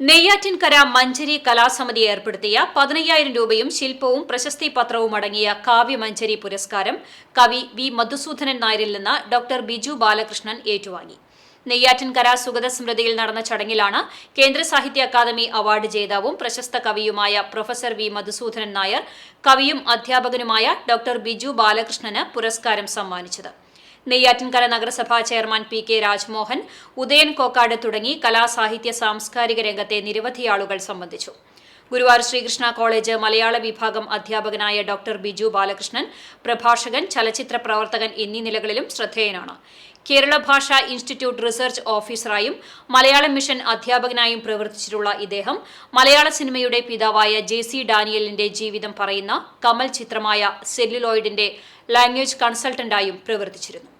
നെയ്യാറ്റിൻകര മഞ്ചരി കലാസമിതി ഏർപ്പെടുത്തിയ പതിനയ്യായിരം രൂപയും ശില്പവും പ്രശസ്തി പത്രവും അടങ്ങിയ കാവ്യമഞ്ചരി പുരസ്കാരം കവി വി മധുസൂദനൻ നായരിൽ നിന്ന് ഡോക്ടർ ബിജു ബാലകൃഷ്ണൻ ഏറ്റുവാങ്ങി. നെയ്യാറ്റിൻകര സുഗത സ്മൃതിയിൽ നടന്ന ചടങ്ങിലാണ് കേന്ദ്ര സാഹിത്യ അക്കാദമി അവാർഡ് ജേതാവും പ്രശസ്ത കവിയുമായ പ്രൊഫസർ വി മധുസൂദനൻ നായർ കവിയും അധ്യാപകനുമായ ഡോക്ടർ ബിജു ബാലകൃഷ്ണന് പുരസ്കാരം സമ്മാനിച്ചത്. നെയ്യാറ്റിൻകര നഗരസഭാ chairman P K Rajmohan Udayan Kokkad തുടങ്ങി കലാസാഹിത്യ സാംസ്കാരിക രംഗത്തെ നിരവധി ആളുകൾ സംബന്ധിച്ചു. ഗുരുവായൂർ ശ്രീകൃഷ്ണ കോളേജ് മലയാള വിഭാഗം അധ്യാപകനായ ഡോക്ടർ ബിജു ബാലകൃഷ്ണൻ പ്രഭാഷകൻ ചലച്ചിത്ര പ്രവർത്തകൻ എന്നീ നിലകളിലും ശ്രദ്ധേയനാണ്. കേരള ഭാഷാ ഇൻസ്റ്റിറ്റ്യൂട്ട് റിസർച്ച് ഓഫീസറായും മലയാളം മിഷൻ അധ്യാപകനായും പ്രവർത്തിച്ചിട്ടുള്ള ഇദ്ദേഹം മലയാള സിനിമയുടെ പിതാവായ ജെ സി ഡാനിയലിന്റെ ജീവിതം പറയുന്ന കമൽ ചിത്രമായ സെല്ലുലോയിഡിന്റെ ലാംഗ്വേജ് കൺസൾട്ടന്റായും പ്രവർത്തിച്ചിരുന്നു.